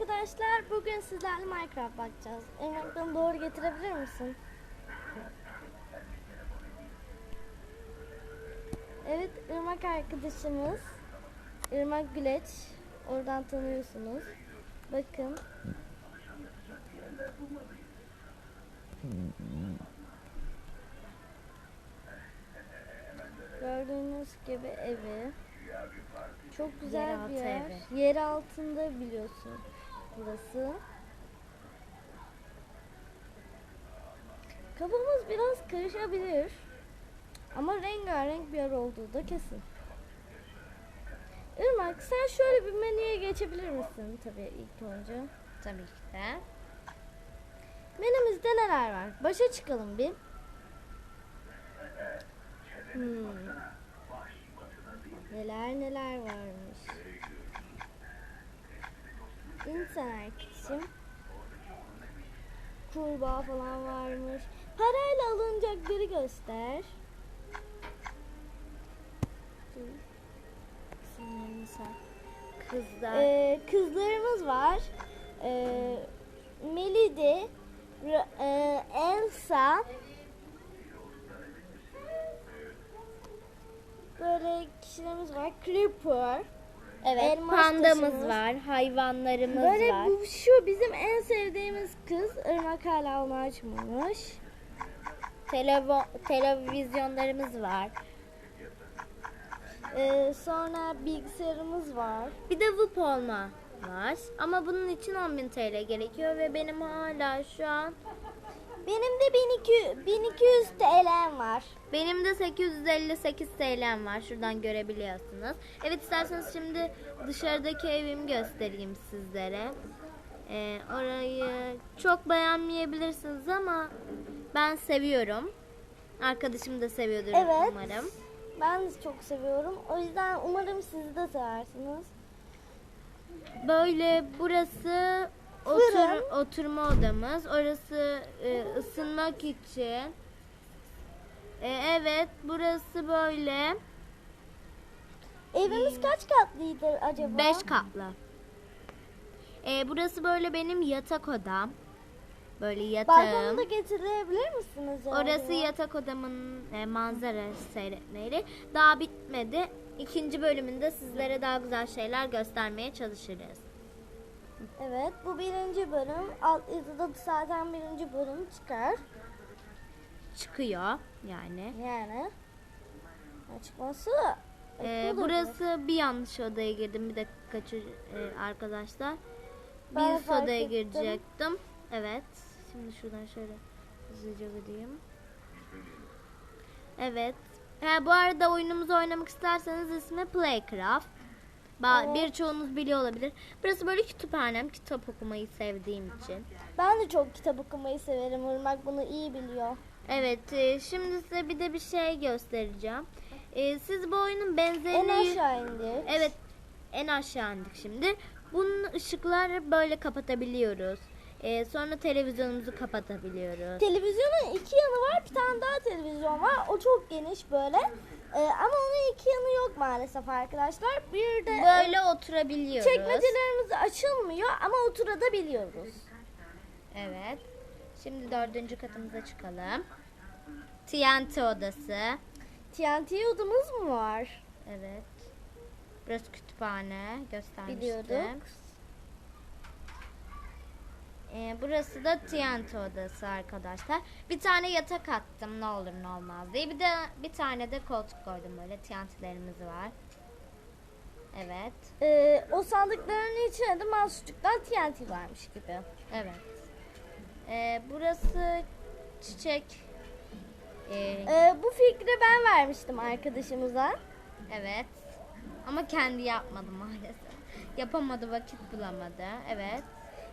arkadaşlar. Bugün sizlerle Minecraft bakacağız. Irmak'tan doğru getirebilir misin? Evet, Irmak arkadaşımız. Irmak Güleç. Oradan tanıyorsunuz. Bakın. Gördüğünüz gibi evi. Çok güzel Yeraltı bir yer. evi. Yer altında biliyorsun burası. Kafamız biraz karışabilir. Ama rengarenk bir yer olduğu da kesin. Irmak sen şöyle bir menüye geçebilir misin tabii ilk önce? Tabii ki de. Menümüzde neler var? Başa çıkalım bir. Hmm. Neler neler varmış. İnsan arkadaşım. Kurbağa falan varmış. Parayla alınacakları göster. Kızlar. Ee, kızlarımız var. Ee, Melide, e, Elsa, böyle kişilerimiz var. Creeper. Evet. elmas Pandamız taşımız. var. Hayvanlarımız Böyle var. bu şu bizim en sevdiğimiz kız. Irmak hala onu açmamış. Televo- televizyonlarımız var. Ee, sonra bilgisayarımız var. Bir de VIP olma var. Ama bunun için 10.000 TL gerekiyor ve benim hala şu an Benim de 1200, 1200 TL'm var. benim de 858 TL'm var. Şuradan görebiliyorsunuz. Evet isterseniz şimdi dışarıdaki evimi göstereyim sizlere. Ee, orayı çok beğenmeyebilirsiniz ama ben seviyorum. Arkadaşım da seviyordur Evet. umarım. Ben de çok seviyorum. O yüzden umarım siz de seversiniz. Böyle burası. Otur, oturma odamız. Orası e, ısınmak için. E, evet burası böyle Evimiz kaç katlıydı acaba? 5 katlı. E, burası böyle benim yatak odam. Böyle Balkonu yatağım. da getirebilir misiniz? yani? Orası yatak odamın e, manzara seyretmeleri. Daha bitmedi. İkinci bölümünde sizlere daha güzel şeyler göstermeye çalışırız. Evet bu birinci bölüm. Alt yazıda zaten birinci bölüm çıkar. Çıkıyor yani. Yani. Açması. Ee, burası bir yanlış odaya girdim. Bir dakika e, arkadaşlar. Bir Ben fark odaya ettim. girecektim. Evet. Şimdi şuradan şöyle hızlıca gideyim. Evet. Ha, bu arada oyunumuzu oynamak isterseniz ismi Playcraft. Ba-. Birçoğunuz biliyor olabilir. Burası böyle kütüphanem. Kitap okumayı sevdiğim için. Ben de çok kitap okumayı severim. Irmak bunu iyi biliyor. Evet. e, şimdi size bir de bir şey göstereceğim. E, siz bu oyunun En benzerini... aşağı indik. Evet en aşağı indik şimdi. Bunun ışıkları böyle kapatabiliyoruz. Ee, sonra televizyonumuzu kapatabiliyoruz. Televizyonun iki yanı var. Bir tane daha televizyon var. O çok geniş böyle. Ee, ama onun iki yanı yok maalesef arkadaşlar. Bir de Böyle oturabiliyoruz. çekmecelerimiz açılmıyor ama oturabiliyoruz. Evet. Şimdi dördüncü katımıza çıkalım. TNT odası. TNT odamız mı var? Evet. Burası kütüphane. Göstermiştim. Biliyorduk. Ee, burası da TNT odası arkadaşlar. Bir tane yatak attım ne olur ne olmaz diye. Bir de bir tane de koltuk koydum böyle TNT'lerimiz var. Evet. Ee, o sandıkların içine de mahsucuktan TNT varmış gibi. Evet. Ee, burası çiçek. Ee, Ee, bu fikri ben vermiştim arkadaşımıza. evet. Ama kendi yapmadı maalesef. Yapamadı vakit bulamadı. Evet.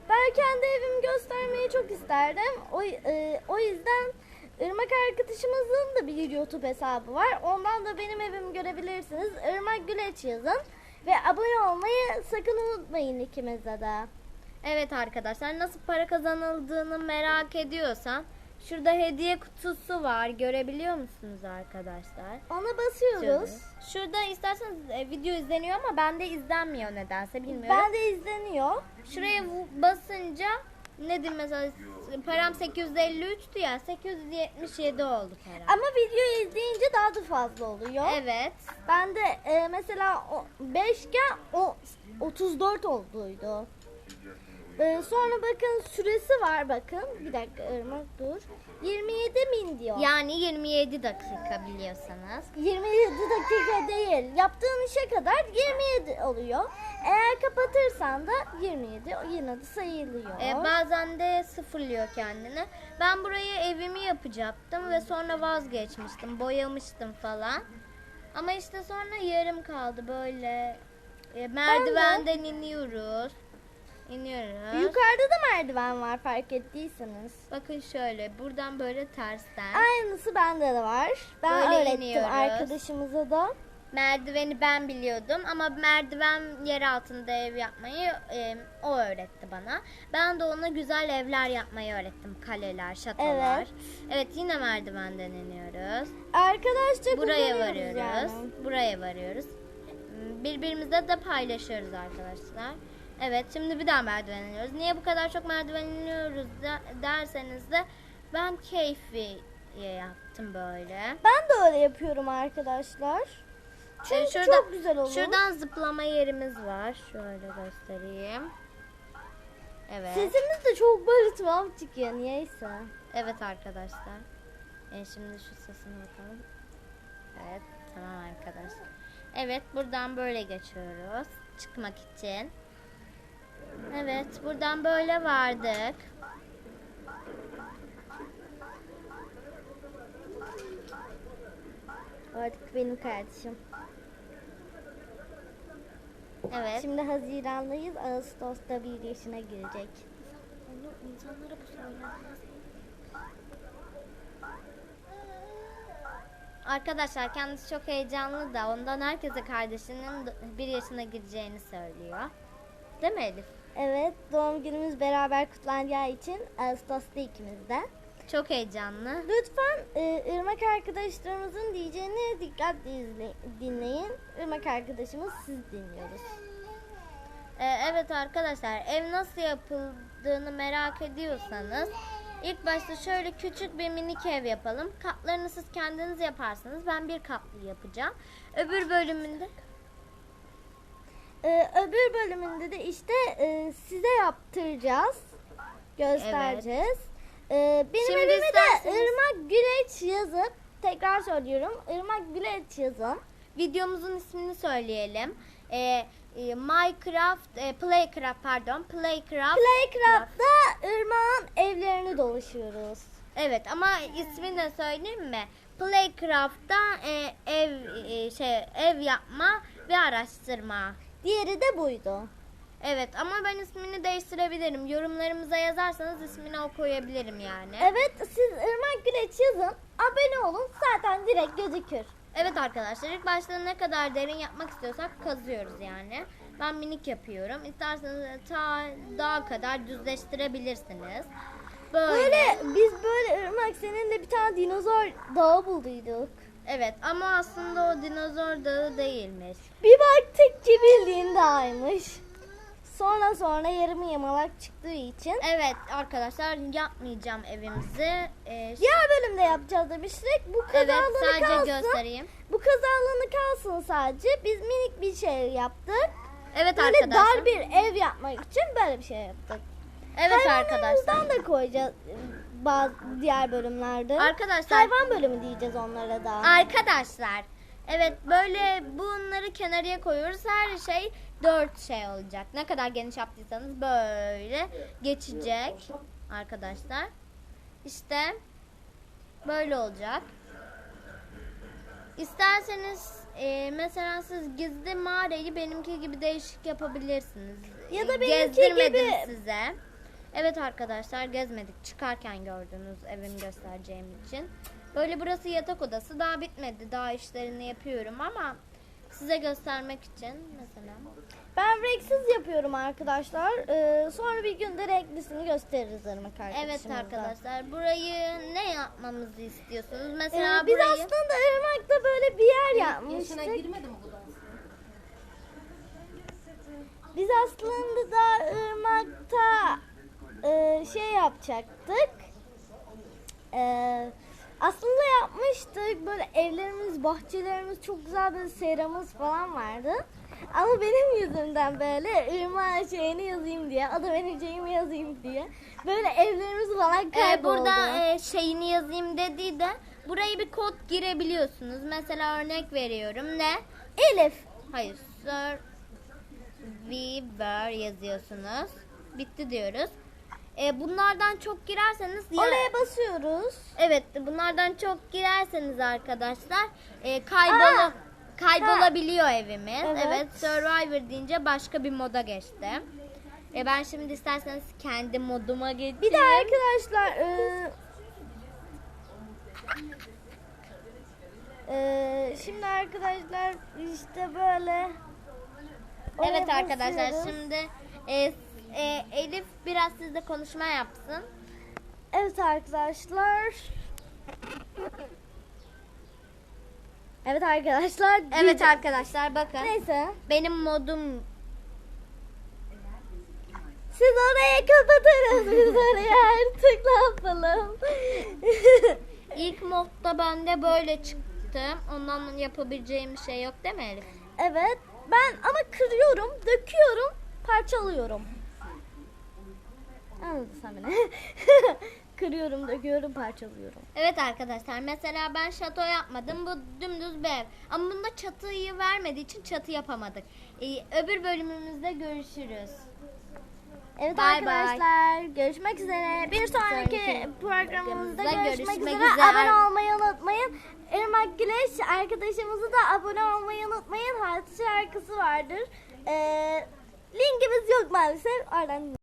Ben kendi evimi göstermeyi çok isterdim. O, e, o yüzden Irmak arkadaşımızın da bir YouTube hesabı var. Ondan da benim evimi görebilirsiniz. Irmak Güleç yazın. Ve abone olmayı sakın unutmayın ikimize de. Evet arkadaşlar nasıl para kazanıldığını merak ediyorsan Şurada hediye kutusu var. Görebiliyor musunuz arkadaşlar? Ona basıyoruz. Şöyle. Şurada isterseniz e, video izleniyor ama bende izlenmiyor nedense bilmiyorum. Ben de izleniyor. Şuraya basınca nedir mesela param 853'tü ya 877 oldu param. Ama videoyu izleyince daha da fazla oluyor. Evet. Ben de e, mesela o 5 iken o 34 olduydu. E, sonra bakın süresi var bakın. Bir dakika Irmak dur. 27 min diyor. Yani 27 dakika biliyorsanız. 27 dakika değil. Yaptığın işe kadar 27 oluyor. Eğer kapatırsan da 27 yine de sayılıyor. E, bazen de sıfırlıyor kendini. Ben buraya evimi yapacaktım ve sonra vazgeçmiştim. Boyamıştım falan. Ama işte sonra yarım kaldı böyle. E, merdivenden iniyoruz. İniyoruz. Yukarıda da merdiven var fark ettiyseniz. Bakın şöyle buradan böyle tersten. Aynısı bende de var. Ben Böyle öğrettim iniyoruz. arkadaşımıza da. Merdiveni ben biliyordum ama merdiven yer altında ev yapmayı e, o öğretti bana. Ben de ona güzel evler yapmayı öğrettim. Kaleler, şatolar. Evet. Evet yine merdivenden iniyoruz. Arkadaşça Buraya varıyoruz. yani. Buraya varıyoruz. Birbirimizle de paylaşıyoruz arkadaşlar. Evet şimdi bir daha merdiven iniyoruz. Niye bu kadar çok merdiven iniyoruz de- derseniz de ben keyfi yaptım böyle. Ben de öyle yapıyorum arkadaşlar. Çünkü Ee, şurada- çok güzel olur. Şuradan zıplama yerimiz var. Şöyle göstereyim. Evet. Sesimiz de çok böyle tuhaf çıkıyor niyeyse. Evet arkadaşlar. E, şimdi şu sesine bakalım. Evet tamam arkadaşlar. Evet buradan böyle geçiyoruz. Çıkmak için. Evet buradan böyle vardık. Artık benim kardeşim. Evet. Şimdi Haziran'dayız. Ağustos'ta bir yaşına girecek. Onu insanlara bu söylenmez. Arkadaşlar kendisi çok heyecanlı da ondan herkese kardeşinin bir yaşına gireceğini söylüyor. Değil mi Elif? Evet doğum günümüz beraber kutlanacağı için Ağustos'ta ikimiz de. Çok heyecanlı. Lütfen e, Irmak arkadaşlarımızın diyeceğini dikkatle izle- dinleyin. Irmak arkadaşımız siz dinliyoruz. Ee, evet arkadaşlar ev nasıl yapıldığını merak ediyorsanız ilk başta şöyle küçük bir minik ev yapalım. Katlarını siz kendiniz yaparsınız. Ben bir katlı yapacağım. Öbür bölümünde Ee, öbür bölümünde de işte e, size yaptıracağız. Göstereceğiz. Ee, benim Şimdi evime de isterseniz- Irmak Güleç yazıp tekrar söylüyorum. Irmak Güleç yazın. videomuzun ismini söyleyelim. Ee, e, Minecraft, e, Playcraft pardon, Playcraft. Playcraft'ta Irmak'ın evlerini dolaşıyoruz. Evet ama ismini de söyleyeyim mi? Playcraft'ta e, ev e, şey ev yapma ve araştırma. Diğeri de buydu. Evet ama ben ismini değiştirebilirim. Yorumlarımıza yazarsanız ismini o koyabilirim yani. Evet siz Irmak Güleç yazın. Abone olun. Zaten direkt gözükür. Evet arkadaşlar ilk başta ne kadar derin yapmak istiyorsak kazıyoruz yani. Ben minik yapıyorum. İsterseniz ta daha kadar düzleştirebilirsiniz. Böyle. Böyle biz böyle Irmak seninle bir tane dinozor dağı bulduyduk. Evet ama aslında o dinozor dağı değilmiş. Bir baktık ki bildiğin dağymış. Sonra sonra yarım yamalak çıktığı için Evet arkadaşlar yapmayacağım evimizi. Ee, diğer bölümde yapacağız demiştik. Bu kaz evet alanı sadece kalsın. göstereyim. Bu kaz alanı kalsın sadece. Biz minik bir şey yaptık. Evet Böyle arkadaşlar. dar bir ev yapmak için böyle bir şey yaptık. Evet arkadaşlar. Hayvanlarımızdan da koyacağız e, bazı diğer bölümlerde. Arkadaşlar Hayvan bölümü diyeceğiz onlara da. Arkadaşlar evet böyle bunları kenarıya koyuyoruz. Her şey dört şey olacak. Ne kadar geniş yaptıysanız böyle geçecek arkadaşlar. İşte böyle olacak. İsterseniz e, mesela siz gizli mağarayı benimki gibi değişik yapabilirsiniz. Ya da benimki Gezdirmedim gibi- size. Evet arkadaşlar gezmedik. Çıkarken gördünüz evimi göstereceğim için. Böyle burası yatak odası. Daha bitmedi. Daha işlerini yapıyorum ama size göstermek için mesela. Ben renksiz yapıyorum arkadaşlar. Ee, sonra bir günde renklisini gösteririz arkadaşımıza. Evet arkadaşlar burayı ne yapmamızı istiyorsunuz? Ee, Mesela biz burayı aslında Irmak'ta böyle bir yer Yaşına yapmıştık. girmedi mi bu da? Biz aslında da Irmak'ta e, şey yapacaktık. Ee, aslında yapmıştık. Böyle evlerimiz, bahçelerimiz, çok güzel bir seramız falan vardı. Ama benim yüzümden böyle Irmak'a şeyini yazayım diye, adı vereceğimi yazayım diye. Böyle evlerimiz falan Ee, kayboldu. burada e, şeyini yazayım dediği de burayı bir kod girebiliyorsunuz. Mesela örnek veriyorum. Ne? Elif. Hayır. Sir Weaver yazıyorsunuz. Bitti diyoruz. E, bunlardan çok girerseniz ya- Oraya basıyoruz. Evet, bunlardan çok girerseniz arkadaşlar e, kaybola Aa! kaybolabiliyor evimiz. Evet. Evet. Survivor deyince başka bir moda geçti. E, ben şimdi isterseniz kendi moduma geçeyim. Bir de arkadaşlar e, e, şimdi arkadaşlar işte böyle Evet arkadaşlar basıyoruz. şimdi e, e, Elif biraz sizle konuşma yapsın. Evet arkadaşlar. Evet arkadaşlar. Evet diyeceğim. arkadaşlar bakın. Neyse. Benim modum Siz oraya kapatırız. Biz oraya artık ne yapalım? ilk modda bende böyle çıktı. Ondan yapabileceğim bir şey yok değil mi Elif? evet. Ben ama kırıyorum, döküyorum, parçalıyorum. Anladın sen beni. kırıyorum, döküyorum, parçalıyorum. Evet arkadaşlar mesela ben şato yapmadım. Bu dümdüz bir ev. Ama bunda çatıyı vermediği için çatı yapamadık. Ee, öbür bölümümüzde görüşürüz. Evet Bye bye. arkadaşlar görüşmek üzere. Bir sonraki sonraki programımızda görüşmek, görüşmek üzere. üzere. Abone olmayı unutmayın. Irmak Güleş arkadaşımızı da abone olmayı unutmayın. Hayatı şarkısı vardır. Ee, linkimiz yok maalesef. Oradan